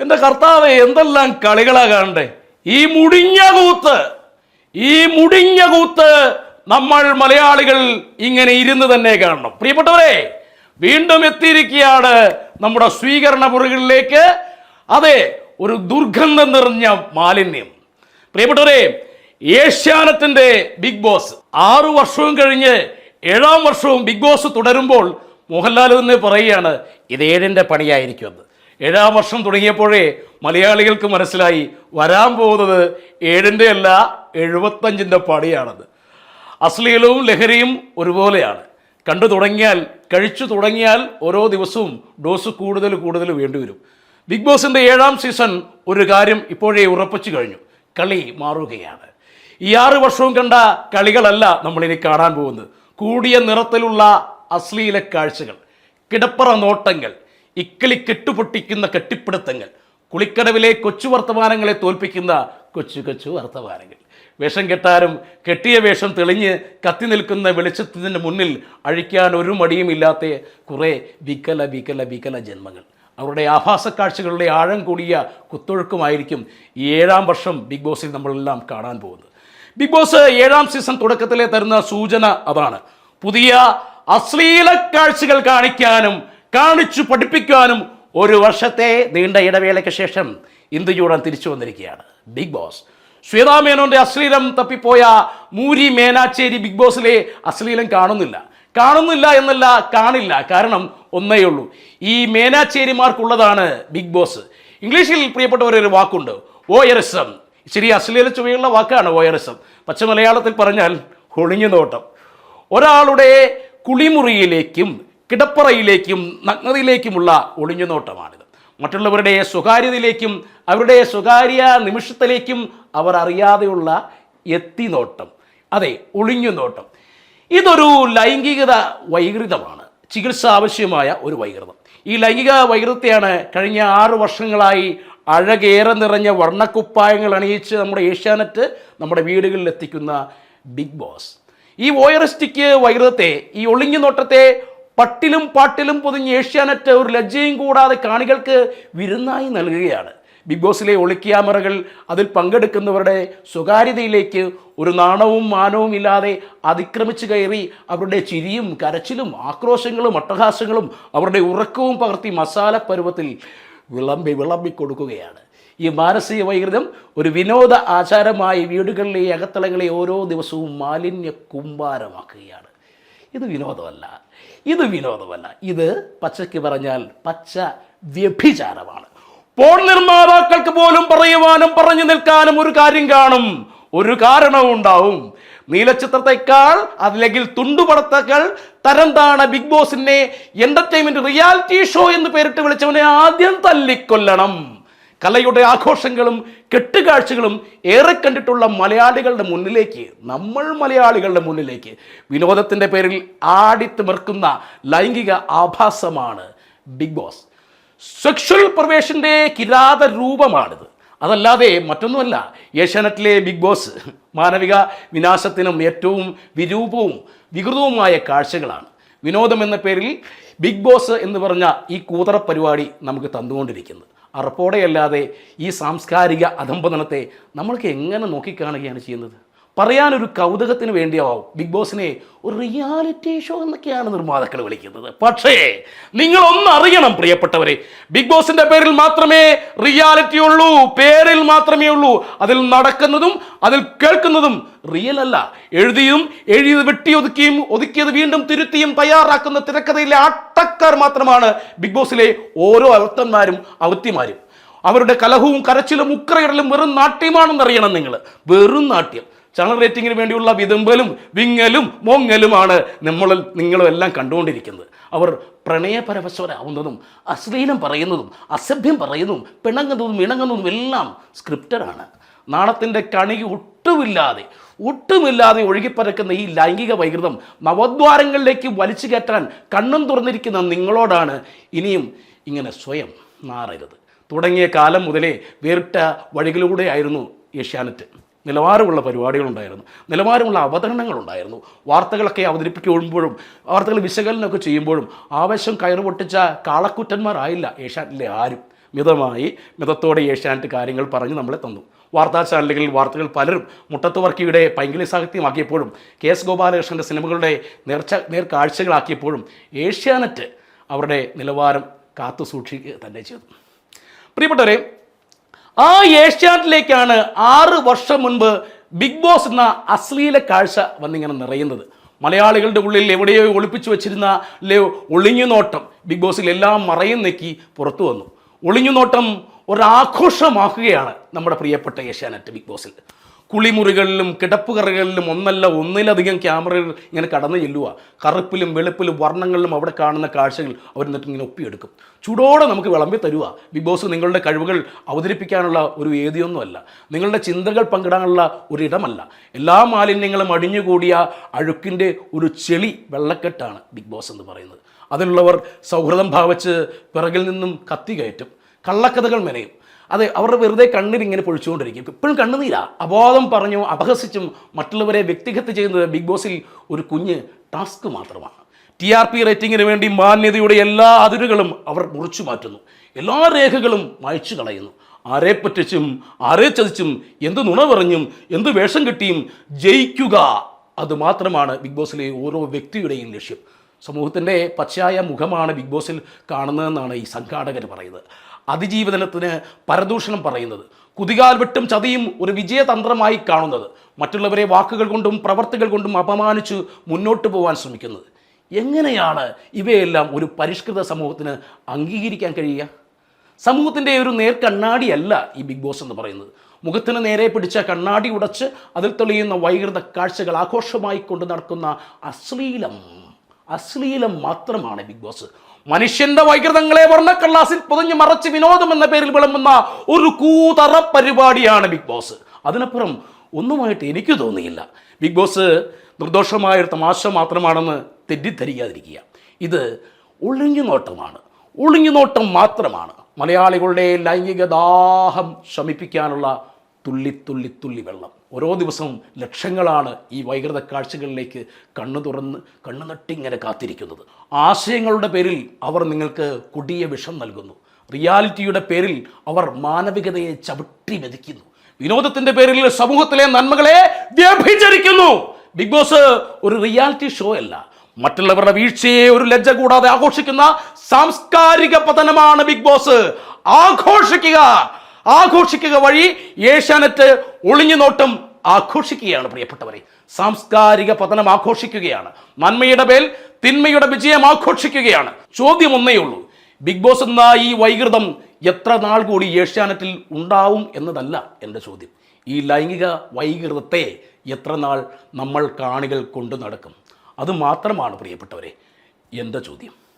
എന്റെ കർത്താവെ എന്തെല്ലാം കളികളാ കാണണ്ടേ? ഈ മുടിഞ്ഞ കൂത്ത് ഈ മുടിഞ്ഞ കൂത്ത് നമ്മൾ മലയാളികൾ ഇങ്ങനെ ഇരുന്ന് തന്നെ കാണണം. പ്രിയപ്പെട്ടവരെ വീണ്ടും എത്തിയിരിക്കുകയാണ് നമ്മുടെ സ്വീകരണ മുറികളിലേക്ക്. അതെ ഒരു ദുർഗന്ധം നിറഞ്ഞ മാലിന്യം. പ്രിയപ്പെട്ടവരെ ഏഷ്യാനത്തിന്റെ ബിഗ് ബോസ്. ആറു വർഷവും കഴിഞ്ഞ് ഏഴാം വർഷവും ബിഗ് ബോസ് തുടരുമ്പോൾ മോഹൻലാൽ തന്നെ പറയുകയാണ് ഇത് ഏഴിന്റെ പണിയായിരിക്കുമെന്ന് ഏഴാം വർഷം തുടങ്ങിയപ്പോഴേ മലയാളികൾക്ക് മനസ്സിലായി വരാൻ പോകുന്നത് ഏഴിന്റെ അല്ല എഴുപത്തഞ്ചിന്റെ പണിയാണത്. അശ്ലീലവും ലഹരിയും ഒരുപോലെയാണ്. കണ്ടു തുടങ്ങിയാൽ കഴിച്ചു തുടങ്ങിയാൽ ഓരോ ദിവസവും ഡോസ് കൂടുതൽ കൂടുതൽ വേണ്ടിവരും ബിഗ് ബോസിന്റെ ഏഴാം സീസൺ ഒരു കാര്യം ഇപ്പോഴേ ഉറപ്പിച്ചു കഴിഞ്ഞു. കളി മാറുകയാണ്. ഈ ആറ് വർഷവും കണ്ട കളികളല്ല നമ്മളിനി കാണാൻ പോകുന്നത്. കൂടിയ നിറത്തിലുള്ള അശ്ലീല കാഴ്ചകൾ കിടപ്പറ നോട്ടങ്ങൾ ഇക്കിളി കെട്ടുപൊട്ടിക്കുന്ന കെട്ടിപ്പിടുത്തങ്ങൾ കുളിക്കടവിലെ കൊച്ചു വർത്തമാനങ്ങളെ തോൽപ്പിക്കുന്ന കൊച്ചു കൊച്ചു വർത്തമാനങ്ങൾ. വേഷം കെട്ടാനും കെട്ടിയ വേഷം തെളിഞ്ഞ് കത്തി നിൽക്കുന്ന വെളിച്ചത്തിന്റെ മുന്നിൽ അഴിക്കാൻ ഒരു മടിയും ഇല്ലാത്ത കുറേ വികല വികല വികല ജന്മങ്ങൾ. അവരുടെ ആഭാസ കാഴ്ചകളുടെ ആഴം കൂടിയ കുത്തൊഴുക്കുമായിരിക്കും ഈ ഏഴാം വർഷം ബിഗ് ബോസിൽ നമ്മളെല്ലാം കാണാൻ പോകുന്നത്. ബിഗ് ബോസ് ഏഴാം സീസൺ തുടക്കത്തിലെ തരുന്ന സൂചന അതാണ്. പുതിയ അശ്ലീല കാഴ്ചകൾ കാണിക്കാനും കാണിച്ചു പഠിപ്പിക്കാനും ഒരു വർഷത്തെ നീണ്ട ഇടവേളയ്ക്ക് ശേഷം ഇന്ദുചൂടൻ തിരിച്ചു വന്നിരിക്കുകയാണ്. Big boss. ശ്വേതാ മേനോന്റെ അശ്ലീലം തപ്പിപ്പോയ മൂരി മേനാച്ചേരി ബിഗ് ബോസിലെ അശ്ലീലം കാണുന്നില്ല. കാണുന്നില്ല എന്നല്ല കാണില്ല. കാരണം ഒന്നേ ഉള്ളൂ. ഈ മേനാച്ചേരിമാർക്കുള്ളതാണ് ബിഗ് ബോസ്. ഇംഗ്ലീഷിൽ പ്രിയപ്പെട്ടവർ ഒരു വാക്കുണ്ട്. ഓയറിസം ശരി അശ്ലീല ചുവയുള്ള വാക്കാണ് ഓയറിസം പച്ച മലയാളത്തിൽ പറഞ്ഞാൽ ഒളിഞ്ഞു നോട്ടം. ഒരാളുടെ കുളിമുറിയിലേക്കും കിടപ്പറയിലേക്കും നഗ്നതയിലേക്കുമുള്ള ഒളിഞ്ഞു നോട്ടമാണിത് മറ്റുള്ളവരുടെ സ്വകാര്യതയിലേക്കും അവരുടെ സ്വകാര്യ നിമിഷത്തിലേക്കും അവർ അറിയാതെയുള്ള എത്തിനോട്ടം. അതെ ഒളിഞ്ഞു നോട്ടം ഇതൊരു ലൈംഗികത വൈകൃതമാണ്. ചികിത്സ ആവശ്യമായ ഒരു വൈകൃതം. ഈ ലൈംഗിക വൈകൃതത്തെയാണ് കഴിഞ്ഞ ആറ് വർഷങ്ങളായി അഴകേറെ നിറഞ്ഞ വർണക്കുപ്പായങ്ങൾ അണിയിച്ച് നമ്മുടെ ഏഷ്യാനെറ്റ് നമ്മുടെ വീടുകളിൽ എത്തിക്കുന്ന ബിഗ് ബോസ്. ഈ വോയറിസ്റ്റിക് വൈറത്തെ ഈ ഒളിഞ്ഞു നോട്ടത്തെ പട്ടിലും പാട്ടിലും പൊതിഞ്ഞ് ഏഷ്യാനെറ്റ് ഒരു ലജ്ജയും കൂടാതെ കാണികൾക്ക് വിരുന്നായി നൽകുകയാണ്. ബിഗ് ബോസിലെ ഒളിക്യാമറകൾ അതിൽ പങ്കെടുക്കുന്നവരുടെ സ്വകാര്യതയിലേക്ക് ഒരു നാണവും മാനവും ഇല്ലാതെ അതിക്രമിച്ചു കയറി അവരുടെ ചിരിയും കരച്ചിലും ആക്രോശങ്ങളും അട്ടഹാസങ്ങളും അവരുടെ ഉറക്കവും പകർത്തി മസാല പരുവത്തിൽ വിളമ്പി വിളമ്പി കൊടുക്കുകയാണ് ഈ മാനസിക വൈകൃതം ഒരു വിനോദ ആചാരമായി വീടുകളിലെ അകത്തളങ്ങളെ ഓരോ ദിവസവും മാലിന്യ കുമ്പാരമാക്കുകയാണ്. ഇത് വിനോദമല്ല. ഇത് വിനോദമല്ല. ഇത് പച്ചയ്ക്ക് പറഞ്ഞാൽ പച്ച വ്യഭിചാരമാണ്. പോൺ നിർമ്മാതാക്കൾക്ക് പോലും പറയുവാനും പറഞ്ഞു നിൽക്കാനും ഒരു കാര്യം കാണും. ഒരു കാരണവും ഉണ്ടാവും. നീലച്ചിത്രത്തെക്കാൾ അല്ലെങ്കിൽ തുണ്ടുപടത്തക്കൾ തരം താണ ബിഗ് ബോസിനെ എന്റർടൈൻമെന്റ് റിയാലിറ്റി ഷോ എന്ന് പേരിട്ട് വിളിച്ചവനെ ആദ്യം തല്ലിക്കൊല്ലണം. കലയുടെ ആഘോഷങ്ങളും കെട്ടുകാഴ്ചകളും ഏറെ കണ്ടിട്ടുള്ള മലയാളികളുടെ മുന്നിലേക്ക് നമ്മൾ മലയാളികളുടെ മുന്നിലേക്ക്. വിനോദത്തിന്റെ പേരിൽ ആടിത്തിമിർക്കുന്ന ലൈംഗിക ആഭാസമാണ് ബിഗ് ബോസ് സെക്ഷൽ പ്രവേശന്റെ കിരാത രൂപമാണിത്. അതല്ലാതെ മറ്റൊന്നുമല്ല ഏഷ്യാനെറ്റിലെ ബിഗ് ബോസ് മാനവിക വിനാശത്തിനും ഏറ്റവും വിരൂപവും വികൃതവുമായ കാഴ്ചകളാണ്. വിനോദം എന്ന പേരിൽ ബിഗ് ബോസ് എന്ന് പറഞ്ഞ ഈ കൂതറ പരിപാടി നമുക്ക് തന്നുകൊണ്ടിരിക്കുന്നത്. അറപ്പോടെയല്ലാതെ ഈ സാംസ്കാരിക അധംപതനത്തെ നമ്മൾക്ക് എങ്ങനെ നോക്കിക്കാണുകയാണ് ചെയ്യുന്നത്? പറയാനൊരു കൗതുകത്തിന് വേണ്ടിയാവും ബിഗ് ബോസിനെ ഒരു റിയാലിറ്റി ഷോ എന്നൊക്കെയാണ് നിർമ്മാതാക്കൾ വിളിക്കുന്നത്. പക്ഷേ നിങ്ങൾ ഒന്ന് അറിയണം പ്രിയപ്പെട്ടവരെ. ബിഗ് ബോസിന്റെ പേരിൽ മാത്രമേ റിയാലിറ്റി ഉള്ളൂ പേരിൽ മാത്രമേ ഉള്ളൂ. അതിൽ നടക്കുന്നതും അതിൽ കേൾക്കുന്നതും റിയൽ അല്ല. എഴുതിയും എഴുതിയത് വെട്ടി ഒതുക്കിയും ഒതുക്കിയത് വീണ്ടും തിരുത്തിയും തയ്യാറാക്കുന്ന തിരക്കഥയിലെ ആട്ടക്കാർ മാത്രമാണ് ബിഗ് ബോസിലെ ഓരോ അവത്തന്മാരും അവത്തിമാരും അവരുടെ കലഹവും കരച്ചിലും ഉക്രയിടലും വെറും നാട്യമാണെന്നറിയണം നിങ്ങൾ. വെറും നാട്യം. ചാനൽ റേറ്റിംഗിന് വേണ്ടിയുള്ള വിതുമ്പലും വിങ്ങലും മൊങ്ങലുമാണ് നമ്മൾ നിങ്ങളും എല്ലാം കണ്ടുകൊണ്ടിരിക്കുന്നത്. അവർ പ്രണയപരവശ്വരാവുന്നതും അശ്ലീലം പറയുന്നതും അസഭ്യം പറയുന്നതും പിണങ്ങുന്നതും ഇണങ്ങുന്നതും എല്ലാം സ്ക്രിപ്റ്റഡാണ്. നാണത്തിന്റെ കണി ഒട്ടുമില്ലാതെ ഒട്ടുമില്ലാതെ ഒഴുകിപ്പരക്കുന്ന ഈ ലൈംഗിക വൈകൃതം നവദ്വാരങ്ങളിലേക്ക് വലിച്ചു കയറ്റാൻ കണ്ണും തുറന്നിരിക്കുന്ന നിങ്ങളോടാണ് ഇനിയും ഇങ്ങനെ സ്വയം നാറരുത്. തുടങ്ങിയ കാലം മുതലേ വേറിട്ട വഴികളിലൂടെയായിരുന്നു ഏഷ്യാനെറ്റ്. നിലവാരമുള്ള പരിപാടികളുണ്ടായിരുന്നു. നിലവാരമുള്ള അവതരണങ്ങളുണ്ടായിരുന്നു. വാർത്തകളൊക്കെ അവതരിപ്പിക്കുമ്പോഴും വാർത്തകൾ വിശകലനമൊക്കെ ചെയ്യുമ്പോഴും ആവേശം കയറുപൊട്ടിച്ച കാളക്കുറ്റന്മാരായില്ല ഏഷ്യാനെറ്റിലെ ആരും. മിതമായി മിതത്തോടെ ഏഷ്യാനെറ്റ് കാര്യങ്ങൾ പറഞ്ഞ് നമ്മളെ തന്നു. വാർത്താ ചാനലുകളിൽ വാർത്തകൾ പലരും മുട്ടത്ത് വർക്കിയുടെ പൈങ്കിളി സാഹിത്യമാക്കിയപ്പോഴും കെ എസ് ഗോപാലകൃഷ്ണന്റെ സിനിമകളുടെ നേർച്ച നേർക്കാഴ്ചകളാക്കിയപ്പോഴും ഏഷ്യാനെറ്റ് അവരുടെ നിലവാരം കാത്തു സൂക്ഷിക്കുക തന്നെ ചെയ്തു. പ്രിയപ്പെട്ടവരെ ആ ഏഷ്യാനെറ്റിലേക്കാണ് ആറ് വർഷം മുൻപ് ബിഗ് ബോസ് എന്ന അശ്ലീല കാഴ്ച വന്നിങ്ങനെ നിറയുന്നത്. മലയാളികളുടെ ഉള്ളിൽ എവിടെയോ ഒളിപ്പിച്ചു വെച്ചിരുന്ന അല്ലേ ഒളിഞ്ഞു നോട്ടം ബിഗ് ബോസിൽ എല്ലാം മറയും നെക്കി പുറത്തു വന്നു. ഒളിഞ്ഞു നോട്ടം ഒരാഘോഷമാക്കുകയാണ് നമ്മുടെ പ്രിയപ്പെട്ട ഏഷ്യാനെറ്റ് ബിഗ് ബോസിൽ. കുളിമുറികളിലും കിടപ്പുകറികളിലും ഒന്നല്ല ഒന്നിലധികം ക്യാമറകൾ ഇങ്ങനെ കടന്നു ചെല്ലുക കറുപ്പിലും വെളുപ്പിലും വർണങ്ങളിലും അവിടെ കാണുന്ന കാഴ്ചകൾ അവർ എന്നിട്ട് ഇങ്ങനെ ഒപ്പിയെടുക്കും. ചൂടോടെ നമുക്ക് വിളമ്പി തരുക ബിഗ് ബോസ് നിങ്ങളുടെ കഴിവുകൾ അവതരിപ്പിക്കാനുള്ള ഒരു വേദിയൊന്നുമല്ല. നിങ്ങളുടെ ചിന്തകൾ പങ്കിടാനുള്ള ഒരിടമല്ല. എല്ലാ മാലിന്യങ്ങളും അടിഞ്ഞുകൂടിയ അഴുക്കിന്റെ ഒരു ചെളി വെള്ളക്കെട്ടാണ് ബിഗ് ബോസ് എന്ന് പറയുന്നത്. അതിനുള്ളവർ സൗഹൃദം ഭാവിച്ച് പിറകിൽ നിന്നും കത്തി കയറ്റും. കള്ളക്കഥകൾ മെനയും. അതെ അവരുടെ വെറുതെ കണ്ണിലിങ്ങനെ പൊഴിച്ചുകൊണ്ടിരിക്കും. ഇപ്പോഴും കണ്ണുനീരാ. അബോധം പറഞ്ഞു അപഹസിച്ചും മറ്റുള്ളവരെ വ്യക്തിഗത ചെയ്യുന്നത് ബിഗ് ബോസിൽ ഒരു കുഞ്ഞ് ടാസ്ക് മാത്രമാണ്. ടി ആർ പി റേറ്റിംഗിന് വേണ്ടി മാന്യതയുടെ എല്ലാ അതിരുകളും അവർ മുറിച്ചു മാറ്റുന്നു. എല്ലാ രേഖകളും മായ്ച്ചു കളയുന്നു. ആരെ പറ്റിച്ചും ആരെ ചതിച്ചും എന്ത് നുണ പറഞ്ഞും എന്ത് വേഷം കിട്ടിയും ജയിക്കുക. അതുമാത്രമാണ് ബിഗ് ബോസിലെ ഓരോ വ്യക്തിയുടെയും ലക്ഷ്യം. സമൂഹത്തിന്റെ പച്ചയായ മുഖമാണ് ബിഗ് ബോസിൽ കാണുന്നതെന്നാണ് ഈ സംഘാടകർ പറയുന്നത്. അതിജീവനത്തിന് പരദൂഷണം പറയുന്നത്. കുതികാൽ വെട്ടും ചതിയും ഒരു വിജയതന്ത്രമായി കാണുന്നത്. മറ്റുള്ളവരെ വാക്കുകൾ കൊണ്ടും പ്രവർത്തികൾ കൊണ്ടും അപമാനിച്ച് മുന്നോട്ട് പോകാൻ ശ്രമിക്കുന്നത്. എങ്ങനെയാണ് ഇവയെല്ലാം ഒരു പരിഷ്കൃത സമൂഹത്തിന് അംഗീകരിക്കാൻ കഴിയുക? സമൂഹത്തിന്റെ ഒരു നേർ കണ്ണാടിയല്ല ഈ ബിഗ് ബോസ് എന്ന് പറയുന്നത്. മുഖത്തിന് നേരെ പിടിച്ച കണ്ണാടി ഉടച്ച് അതിൽ തെളിയുന്ന വൈകൃത കാഴ്ചകൾ ആഘോഷമായി കൊണ്ട് നടക്കുന്ന അശ്ലീലം അശ്ലീലം മാത്രമാണ് ബിഗ് ബോസ്. മനുഷ്യന്റെ വൈകൃതങ്ങളെ വർണക്കള്ളാസിൽ പൊതിഞ്ഞ് മറച്ച് വിനോദം എന്ന പേരിൽ വിളമ്പുന്ന ഒരു കൂതറ പരിപാടിയാണ് ബിഗ് ബോസ്. അതിനപ്പുറം ഒന്നുമായിട്ട് എനിക്ക് തോന്നിയില്ല. ബിഗ് ബോസ് നിർദോഷമായ ഒരു തമാശ മാത്രമാണെന്ന് തെറ്റിദ്ധരിക്കാതിരിക്കുക. ഇത് ഒളിഞ്ഞു നോട്ടമാണ്. ഒളിഞ്ഞു നോട്ടം മാത്രമാണ്. മലയാളികളുടെ ലൈംഗിക ദാഹം ശമിപ്പിക്കാനുള്ള തുള്ളി തുള്ളി തുള്ളി വെള്ളം. ഓരോ ദിവസവും ലക്ഷങ്ങളാണ് ഈ വൈകൃത കാഴ്ചകളിലേക്ക് കണ്ണു തുറന്ന് കണ്ണു നട്ടിങ്ങനെ കാത്തിരിക്കുന്നത്. ആശയങ്ങളുടെ പേരിൽ അവർ നിങ്ങൾക്ക് കൊടിയ വിഷം നൽകുന്നു. റിയാലിറ്റിയുടെ പേരിൽ അവർ മാനവികതയെ ചവിട്ടി മെതിക്കുന്നു. വിനോദത്തിന്റെ പേരിൽ സമൂഹത്തിലെ നന്മകളെ വ്യഭിചരിക്കുന്നു. ബിഗ് ബോസ് ഒരു റിയാലിറ്റി ഷോ അല്ല. മറ്റുള്ളവരുടെ വീഴ്ചയെ ഒരു ലജ്ജ കൂടാതെ ആഘോഷിക്കുന്ന സാംസ്കാരിക പതനമാണ് ബിഗ് ബോസ്. ആഘോഷിക്കുക. ആഘോഷിക്കുക വഴി ഏഷ്യാനെറ്റ് ഒളിഞ്ഞു നോട്ടം ആഘോഷിക്കുകയാണ് പ്രിയപ്പെട്ടവരെ. സാംസ്കാരിക പതനം ആഘോഷിക്കുകയാണ്. നന്മയുടെ മേൽ തിന്മയുടെ വിജയം ആഘോഷിക്കുകയാണ്. ചോദ്യം ഒന്നേ ഉള്ളൂ. ബിഗ് ബോസ് എന്ന ഈ വൈകൃതം എത്ര നാൾ കൂടി ഏഷ്യാനെറ്റിൽ ഉണ്ടാവും എന്നതല്ല എന്റെ ചോദ്യം. ഈ ലൈംഗിക വൈകൃതത്തെ എത്ര നാൾ നമ്മൾ കാണികൾ കൊണ്ടു നടക്കും? അത് മാത്രമാണ് പ്രിയപ്പെട്ടവരെ എന്റെ ചോദ്യം.